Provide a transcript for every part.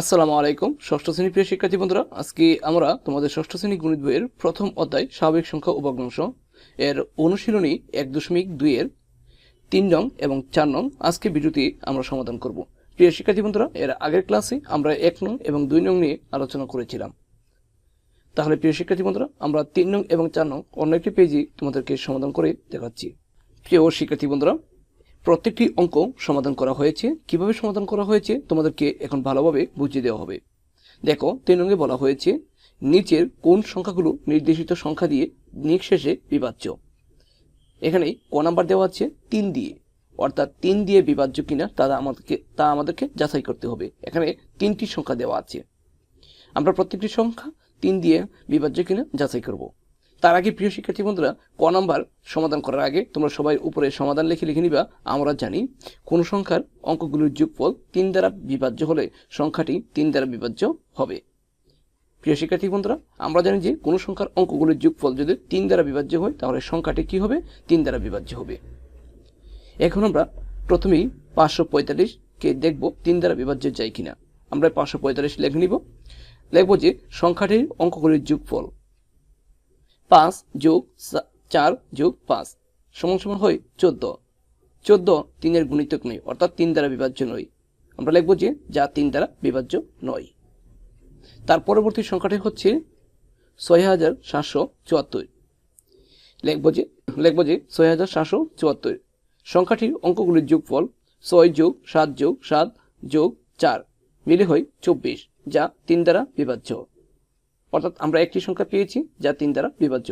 আসসালামু আলাইকুম, ষষ্ঠ শ্রেণি প্রিয় শিক্ষার্থী বন্ধুরা। আজকে আমরা তোমাদের ষষ্ঠ শ্রেণি গণিত বইয়ের প্রথম অধ্যায় স্বাভাবিক সংখ্যা ও এর অনুশীলনী এক দশমিক দুইয়ের তিন নং এবং চার নং আজকে ভিডিওটি আমরা সমাধান করব। প্রিয় শিক্ষার্থী বন্ধুরা, এর আগের ক্লাসে আমরা এক নং এবং দুই নং নিয়ে আলোচনা করেছিলাম। তাহলে প্রিয় শিক্ষার্থী বন্ধুরা, আমরা তিন নং এবং চার নং অন্য একটি পেজে তোমাদেরকে সমাধান করে দেখাচ্ছি। প্রিয় শিক্ষার্থী বন্ধুরা প্রত্যেকটি অঙ্ক সমাধান করা হয়েছে। কীভাবে সমাধান করা হয়েছে তোমাদেরকে এখন ভালোভাবে বুঝিয়ে দেওয়া হবে। দেখো, তিন অঙ্গে বলা হয়েছে, নিচের কোন সংখ্যাগুলো নির্দেশিত সংখ্যা দিয়ে নিঃশেষে বিভাজ্য। এখানে ক নাম্বার দেওয়া আছে, তিন দিয়ে। অর্থাৎ তিন দিয়ে বিভাজ্য কিনা তা আমাদেরকে তা আমাদেরকে যাচাই করতে হবে। এখানে তিনটি সংখ্যা দেওয়া আছে। আমরা প্রত্যেকটি সংখ্যা তিন দিয়ে বিভাজ্য কিনা যাচাই করব। তার আগে প্রিয় শিক্ষার্থী বন্ধুরা, ক নাম্বার সমাধান করার আগে তোমরা সবাই উপরে সমাধান লিখে লিখে নিবা, আমরা জানি কোন সংখ্যার অঙ্কগুলোর যোগফল তিন দ্বারা বিভাজ্য হলে সংখ্যাটি তিন দ্বারা বিভাজ্য হবে। প্রিয় শিক্ষার্থী বন্ধুরা, আমরা জানি যে কোনো সংখ্যার অঙ্কগুলোর যোগফল যদি তিন দ্বারা বিভাজ্য হয়, তাহলে সংখ্যাটি কি হবে? তিন দ্বারা বিভাজ্য হবে। এখন আমরা প্রথমেই পাঁচশো পঁয়তাল্লিশকে দেখব তিন দ্বারা বিভাজ্য যায় কিনা। আমরা পাঁচশো পঁয়তাল্লিশ লেখে নিব। লিখব যে সংখ্যাটির অঙ্কগুলির যোগফল পাঁচ যোগ চার যোগ পাঁচ। সমান সমান হয় চোদ্দ। চোদ্দ তিনের গুণিতক নয়, অর্থাৎ তিন দ্বারা বিভাজ্য নয়। আমরা লিখব যে যা তিন দ্বারা বিভাজ্য নয়। তার পরবর্তী সংখ্যাটি হচ্ছে ছয় হাজার সাতশো চুয়াত্তর। লিখব যে লিখব যে ছয় হাজার সাতশো চুয়াত্তর। সংখ্যাটির অঙ্কগুলির যোগফল ছয় যোগ সাত যোগ সাত যোগ চার, মিলে হয় চব্বিশ, যা তিন দ্বারা বিভাজ্য। অর্থাৎ আমরা একটি সংখ্যা পেয়েছি যা তিন দ্বারা বিভাজ্য।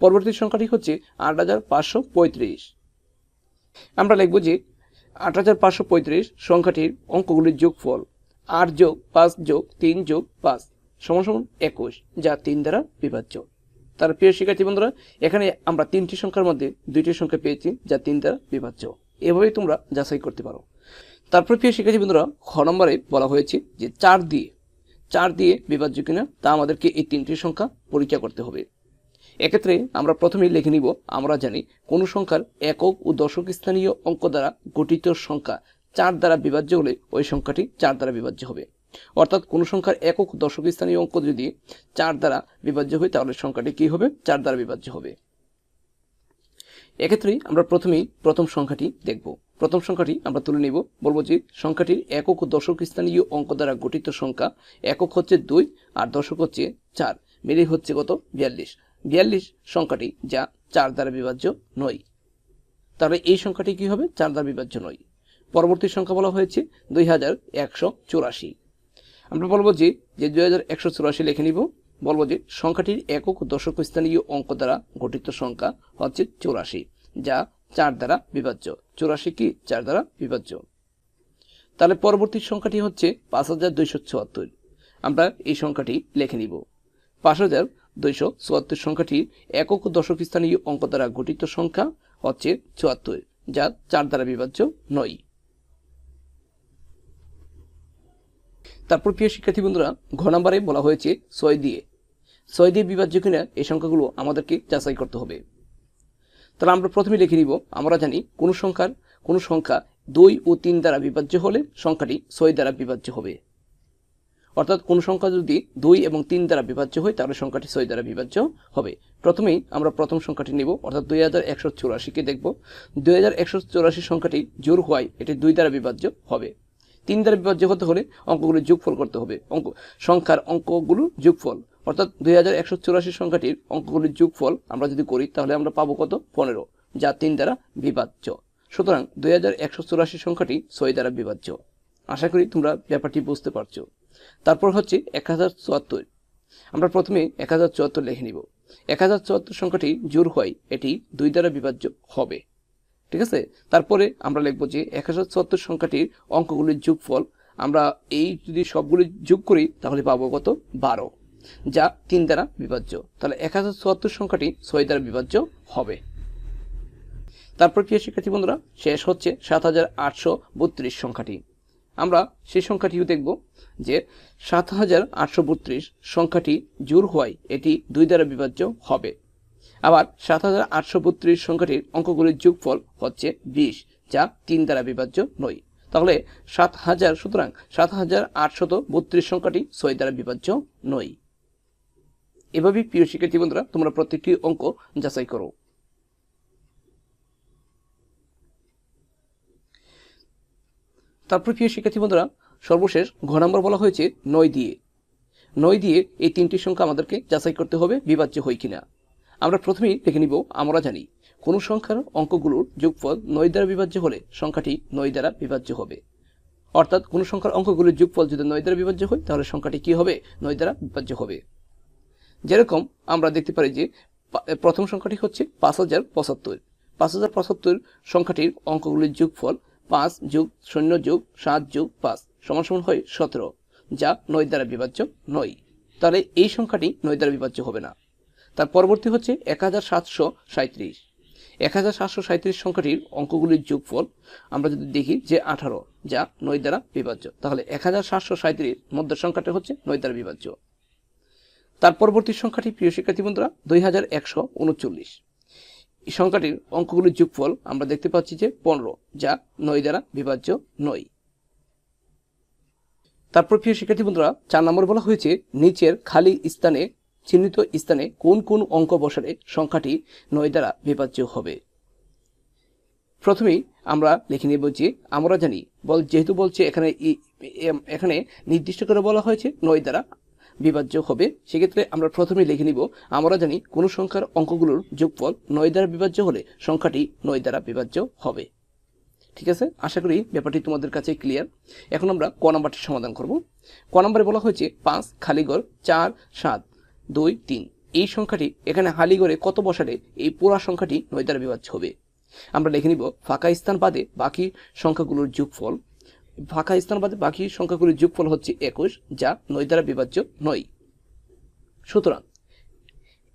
পরবর্তী সংখ্যাটি হচ্ছে আট হাজার পাঁচশো পঁয়ত্রিশ। আমরা লিখব যে আট হাজার পাঁচশো পঁয়ত্রিশ সংখ্যাটির অঙ্কগুলির যোগফল আট যোগ পাঁচ যোগ তিন যোগ পাঁচ সমান সমান একুশ, যা তিন দ্বারা বিভাজ্য। তার প্রিয় শিক্ষার্থী বন্ধুরা, এখানে আমরা তিনটি সংখ্যার মধ্যে দুইটি সংখ্যা পেয়েছি, যা তিন দ্বারা বিভাজ্য। এভাবেই তোমরা যাচাই করতে পারো। তারপর প্রিয় শিক্ষার্থী বন্ধুরা, খ নম্বরে বলা হয়েছে যে চার দিয়ে চার দিয়ে বিভাজ্য কিনা, তা আমাদেরকে এই তিনটি সংখ্যা পরীক্ষা করতে হবে। এক্ষেত্রে আমরা প্রথমেই লিখে নিব, আমরা জানি কোনো সংখ্যার একক ও দশক স্থানীয় অঙ্ক দ্বারা গঠিত সংখ্যা চার দ্বারা বিভাজ্য হলে ওই সংখ্যাটি চার দ্বারা বিভাজ্য হবে। অর্থাৎ কোনো সংখ্যার একক দশক স্থানীয় অঙ্ক যদি চার দ্বারা বিভাজ্য হয়, তাহলে সংখ্যাটি কি হবে? চার দ্বারা বিভাজ্য হবে। এক্ষেত্রে আমরা প্রথমেই প্রথম সংখ্যাটি দেখব। প্রথম সংখ্যাটি আমরা তুলে নিব। বলব যে সংখ্যাটির একক ও দশক স্থানীয় অঙ্ক দ্বারা গঠিত সংখ্যা একক হচ্ছে দুই আর দশক হচ্ছে চার। মিলে হচ্ছে কত? বিয়াল্লিশ। বিয়াল্লিশ সংখ্যাটি যা চার দ্বারা বিভাজ্য নয়। তাহলে এই সংখ্যাটি কি হবে? চার দ্বারা বিভাজ্য নয়। পরবর্তী সংখ্যা বলা হয়েছে দুই হাজার একশো চুরাশি। আমরা বলব যে যে দুই হাজার একশো চুরাশি লিখে নিব। বলব যে সংখ্যাটির একক দশক স্থানীয় অঙ্ক দ্বারা গঠিত সংখ্যা হচ্ছে চৌরাশি, যা চার দ্বারা বিভাজ্য। চুরাশি কি চার দ্বারা বিভাজ্য? তাহলে পরবর্তী সংখ্যাটি হচ্ছে পাঁচ হাজার দুইশো চুয়াত্তর। আমরা এই সংখ্যাটি লিখে নিব। পাঁচ হাজার দুইশো চুয়াত্তর সংখ্যাটি একক দশক স্থানীয় অঙ্ক দ্বারা গঠিত সংখ্যা হচ্ছে চুয়াত্তর, যা চার দ্বারা বিভাজ্য নয়। তারপর প্রিয় শিক্ষার্থী বন্ধুরা, ঘ নাম্বারে বলা হয়েছে ছয় দিয়ে। ছয় দিয়ে বিভাজ্য কিনা, এই সংখ্যাগুলো আমাদেরকে যাচাই করতে হবে। তাহলে আমরা প্রথমে লিখে নিব, আমরা জানি কোন সংখ্যার, কোন সংখ্যা দুই ও তিন দ্বারা বিভাজ্য হলে সংখ্যাটি ছয় দ্বারা বিভাজ্য হবে। অর্থাৎ কোন সংখ্যা যদি দুই এবং তিন দ্বারা বিভাজ্য হয়, তাহলে সংখ্যাটি ছয় দ্বারা বিভাজ্য হবে। প্রথমেই আমরা প্রথম সংখ্যাটি নিব, অর্থাৎ দুই হাজার একশো চৌরাশিকে দেখব। দুই হাজার একশো চৌরাশি সংখ্যাটি জোর হওয়ায় এটি দুই দ্বারা বিভাজ্য হবে। তিন দ্বারা বিভাজ্য হতে হলে অঙ্কগুলির যোগফল করতে হবে। অঙ্ক, সংখ্যার অঙ্কগুলো যোগফল অর্থাৎ দুই হাজার একশো চৌরাশি সংখ্যাটির অঙ্কগুলির যোগফল আমরা যদি করি, তাহলে আমরা পাবো কত? পনেরো, যা তিন দ্বারা বিভাজ্য। সুতরাং দুই হাজার একশো চৌরাশি সংখ্যাটি ছয় দ্বারা বিভাজ্য। আশা করি তোমরা ব্যাপারটি বুঝতে পারছ। তারপর হচ্ছে এক হাজার চুয়াত্তর। আমরা প্রথমে এক হাজার চুয়াত্তর লিখে নিব। এক হাজার চুয়াত্তর সংখ্যাটি জোর হয়, এটি দুই দ্বারা বিভাজ্য হবে। ঠিক আছে? তারপরে আমরা লিখব যে এক হাজার চুয়াত্তর সংখ্যাটির অঙ্কগুলির যোগফল আমরা এই যদি সবগুলি যোগ করি, তাহলে পাবো কত? বারো। যা তিন দ্বারা বিভাজ্য। তাহলে এক হাজার চুয়াত্তর সংখ্যাটি ছয় দ্বারা বিভাজ্য হবে। তারপর প্রিয় শিক্ষার্থী বন্ধুরা, শেষ হচ্ছে সাত হাজার আটশো বত্রিশ সংখ্যাটি। আমরা সেই সংখ্যাটিও দেখব যে সাত হাজার আটশো বত্রিশ সংখ্যাটি জোর হওয়ায় এটি দুই দ্বারা বিভাজ্য হবে। আবার সাত হাজার আটশো বত্রিশ সংখ্যাটির অঙ্কগুলির যোগফল হচ্ছে বিশ, যা তিন দ্বারা বিভাজ্য নয়। তাহলে সাত হাজার, সুতরাং সাত হাজার আটশত বত্রিশ সংখ্যাটি ছয় দ্বারা বিভাজ্য নয়। এভাবেই প্রিয় শিক্ষার্থী বন্ধুরা, তোমরা প্রত্যেকটি অঙ্ক যাচাই করো। তারপর প্রিয় শিক্ষার্থী বন্ধুরা, সর্বশেষ ঘ নম্বর বলা হয়েছে নয় দিয়ে। নয় দিয়ে এই তিনটি সংখ্যা আমাদেরকে যাচাই করতে হবে, বিভাজ্য হয় কিনা। আমরা প্রথমেই দেখে নিব, আমরা জানি কোন সংখ্যার অঙ্কগুলোর যোগফল নয় দ্বারা বিভাজ্য হলে সংখ্যাটি নয় দ্বারা বিভাজ্য হবে। অর্থাৎ কোন সংখ্যার অঙ্কগুলোর যোগফল যদি নয় দ্বারা বিভাজ্য হয়, তাহলে সংখ্যাটি কি হবে? নয় দ্বারা বিভাজ্য হবে। যেরকম আমরা দেখতে পারি যে প্রথম সংখ্যাটি হচ্ছে পাঁচ হাজার পঁচাত্তর। পাঁচ হাজার পঁচাত্তর সংখ্যাটির অঙ্কগুলির যোগফল পাঁচ যোগ শূন্য যোগ সাত যোগ পাঁচ সমান সমান হয় সতেরো, যা নয় দ্বারা বিভাজ্য নয়। তাহলে এই সংখ্যাটি নয় দ্বারা বিভাজ্য হবে না। তার পরবর্তী হচ্ছে এক হাজার সাতশো সাঁত্রিশ এক হাজার সাতশো সাঁত্রিশ সংখ্যাটির অঙ্কগুলির যোগফল আমরা যদি দেখি যে আঠারো, যা নয় দ্বারা বিভাজ্য। তাহলে এক হাজার সাতশো সাঁত্রিশ মধ্যের সংখ্যাটা হচ্ছে নয় দ্বারা বিভাজ্য। তার পরবর্তী সংখ্যাটি, প্রিয় শিক্ষার্থী বন্ধুরা, দুই হাজার একশো উনচল্লিশ। এই সংখ্যাটির অঙ্কগুলির যোগফল আমরা দেখতে পাচ্ছি যে পনেরো, যা নয় দ্বারা বিভাজ্য নয়। তারপর, প্রিয় শিক্ষার্থী বন্ধুরা, চার নম্বর বলা হয়েছে, নিচের খালি স্থানে, চিহ্নিত স্থানে কোন কোন অঙ্ক বসালে সংখ্যাটি নয় দ্বারা বিভাজ্য হবে। প্রথমেই আমরা লিখে নেব বলছি আমরা জানি, বল যেহেতু বলছে এখানে এখানে নির্দিষ্ট করে বলা হয়েছে নয় দ্বারা বিভাজ্য হবে। সেক্ষেত্রে আমরা প্রথমেই লিখে নিব, আমরা জানি কোন সংখ্যার অঙ্কগুলোর যোগফল নয় দ্বারা বিভাজ্য হলে সংখ্যাটি নয় দ্বারা বিভাজ্য হবে। ঠিক আছে? আশা করি ব্যাপারটি তোমাদের কাছে ক্লিয়ার এখন আমরা ক নাম্বারটি সমাধান করব। ক নাম্বারে বলা হয়েছে পাঁচ খালিগড় চার, সাত, দুই, তিন। এই সংখ্যাটি এখানে হালিগড়ে কত বসালে এই পুরা সংখ্যাটি নয় দ্বারা বিভাজ্য হবে। আমরা লিখে নিব, ফাঁকা স্থান বাদে বাকি সংখ্যাগুলোর যোগফল ফাঁকা স্থান বাদে বাকি সংখ্যাগুলোর যোগফল হচ্ছে একুশ, যা নয় দ্বারা বিভাজ্য নয়। সুতরাং,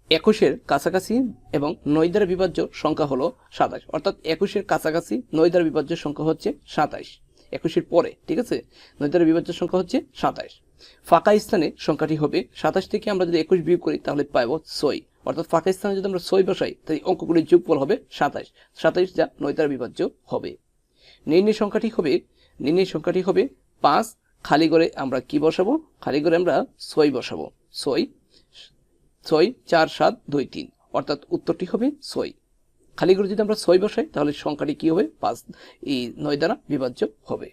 একুশের কাছাকাছি এবং নয় দ্বারা বিভাজ্য সংখ্যা হলো সাতাশ। অর্থাৎ একুশের কাছাকাছি নয় দ্বারা বিভাজ্য সংখ্যা হচ্ছে সাতাশ। একুশের পরে, ঠিক আছে? নয় দ্বারা বিভাজ্য সংখ্যা হচ্ছে সাতাশ। ফাঁকা স্থানে সংখ্যাটি হবে সাতাশ থেকে আমরা যদি একুশ বিয়োগ করি, তাহলে পাইব ছয়। অর্থাৎ ফাঁকা স্থানে যদি আমরা ছয় বসাই তাই অঙ্কগুলির যোগফল হবে সাতাশ। সাতাশ যা নয় দ্বারা বিভাজ্য হবে। নির্ণয় সংখ্যাটি হবে নির্ণয় সংখ্যাটি হবে পাঁচ। খালি করে আমরা কি বসাবো? খালি করে আমরা ছয় বসাবো। ছয় ছয়, চার, সাত, দুই, তিন। অর্থাৎ উত্তরটি হবে ছয়। খালি করে যদি আমরা ছয় বসাই, তাহলে সংখ্যাটি কি হবে? পাঁচ। এই নয় দ্বারা বিভাজ্য হবে।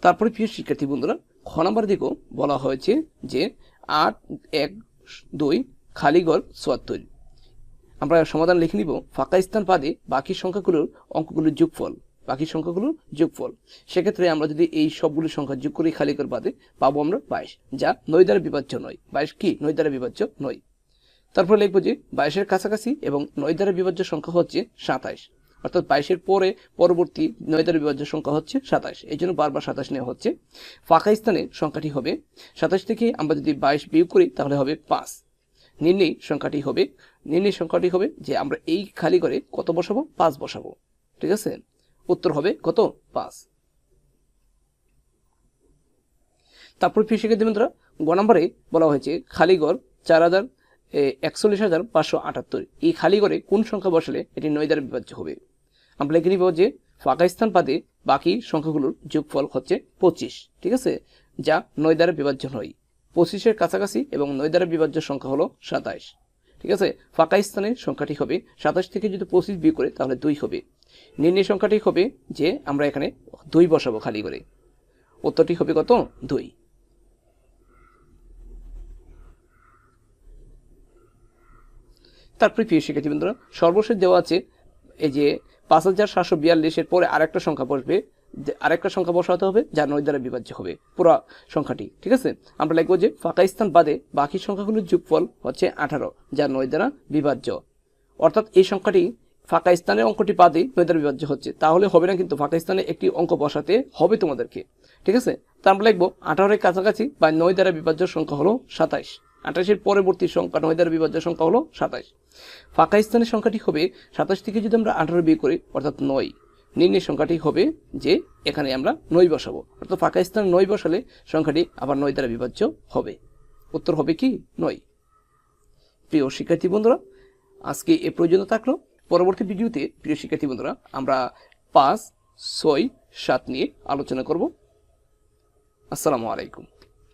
তারপরে প্রিয় শিক্ষার্থী বন্ধুরা, খ নাম্বার দিকেও বলা হয়েছে যে আট, এক, দুই খালিগড় চুয়াত্তর। আমরা সমাধান লিখে নিব, ফাঁকা স্থান বাদে বাকি সংখ্যাগুলোর অঙ্কগুলোর যোগফল। বাকি সংখ্যাগুলোর যোগফল। সেক্ষেত্রে আমরা যদি এই সবগুলো সংখ্যা যোগ করি খালি করে বাদে পাবো আমরা বাইশ, যা নয় দ্বারা বিভাজ্য নয়। বাইশ কি? নয় দ্বারা বিভাজ্য নয়। তারপরে লিখব যে বাইশের কাছাকাছি এবং নয় দ্বারা বিভাজ্য সংখ্যা হচ্ছে সাতাইশ অর্থাৎ বাইশের পরে পরবর্তী নয় দ্বারা বিভাজ্য সংখ্যা হচ্ছে সাতাশ। এই জন্য বারবার সাতাশ নেওয়া হচ্ছে। ফাঁকা স্থানে সংখ্যাটি হবে সাতাশ থেকে আমরা যদি বাইশ বিয়োগ করি তাহলে হবে পাঁচ। নির্ণয় সংখ্যাটি হবে, নির্ণয় সংখ্যাটি হবে যে আমরা এই খালি করে কত বসাবো? পাঁচ বসাবো। ঠিক আছে? উত্তর হবে কত? পাঁচ। তারপর প্রিয় শিক্ষার্থী বন্ধুরা, গ নম্বরে বলা হয়েছে খালিগড় চার হাজার একচল্লিশ হাজার পাঁচশো আটাত্তর। এই খালিগড়ে কোন সংখ্যা বসালে এটি নয় দ্বারা বিভাজ্য হবে? আমরা লিখে নিব যে ফাঁকা স্থান বাদে বাকি সংখ্যাগুলোর যোগফল হচ্ছে পঁচিশ। ঠিক আছে? যা নয় দ্বারা বিভাজ্য নয়। পঁচিশের কাছাকাছি এবং নয় দ্বারা বিভাজ্য সংখ্যা হলো সাতাইশ। ঠিক আছে? ফাঁকা স্থানে সংখ্যাটি হবে সাতাশ থেকে যদি পঁচিশ বিয়োগ করে, তাহলে দুই হবে। নির্ণয় সংখ্যাটি হবে যে আমরা এখানে দুই বসাবো খালি করে। উত্তরটি হবে কত? দুই। তারপরে প্রিয় শিক্ষার্থী বন্ধুরা সর্বশেষ দেওয়া আছে এই যে পাঁচ হাজার সাতশো বিয়াল্লিশের পরে আরেকটা সংখ্যা বসবে আরেকটা সংখ্যা বসাতে হবে, যা নয় দ্বারা বিভাজ্য হবে। পুরো সংখ্যাটি, ঠিক আছে? আমরা লিখব যে ফাঁকা স্থান বাদে বাকি সংখ্যাগুলোর যোগফল হচ্ছে আঠারো, যা নয় দ্বারা বিভাজ্য। অর্থাৎ এই সংখ্যাটি ফাঁকা স্থানে অঙ্কটি বাদে নয় দ্বারা বিভাজ্য হচ্ছে। তাহলে হবে না কিন্তু ফাঁকা স্থানে একটি অঙ্ক বসাতে হবে তোমাদেরকে, ঠিক আছে? তা আমরা লিখব আঠারোর কাছাকাছি বা নয় দ্বারা বিভাজ্য সংখ্যা হলো সাতাইশ। আঠাশের পরবর্তী সংখ্যা নয় দ্বারা বিভাজ্য সংখ্যা হলো সাতাইশ। ফাঁকা স্থানের সংখ্যাটি হবে সাতাশ থেকে যদি আমরা আঠারো বিয়ে করি, অর্থাৎ নয়। নির্ণয় সংখ্যাটি হবে যে এখানে আমরা নয় বসাবো। অর্থাৎ ফাঁকা স্থানে নয় বসালে সংখ্যাটি আবার নয় দ্বারা বিভাজ্য হবে। উত্তর হবে কি? নয়। প্রিয় শিক্ষার্থী বন্ধুরা, আজকে এ পর্যন্ত থাকল। পরবর্তী ভিডিওতে, প্রিয় শিক্ষার্থী বন্ধুরা, আমরা পাঁচ, ছয়, সাত নিয়ে আলোচনা করব। আসসালামু আলাইকুম।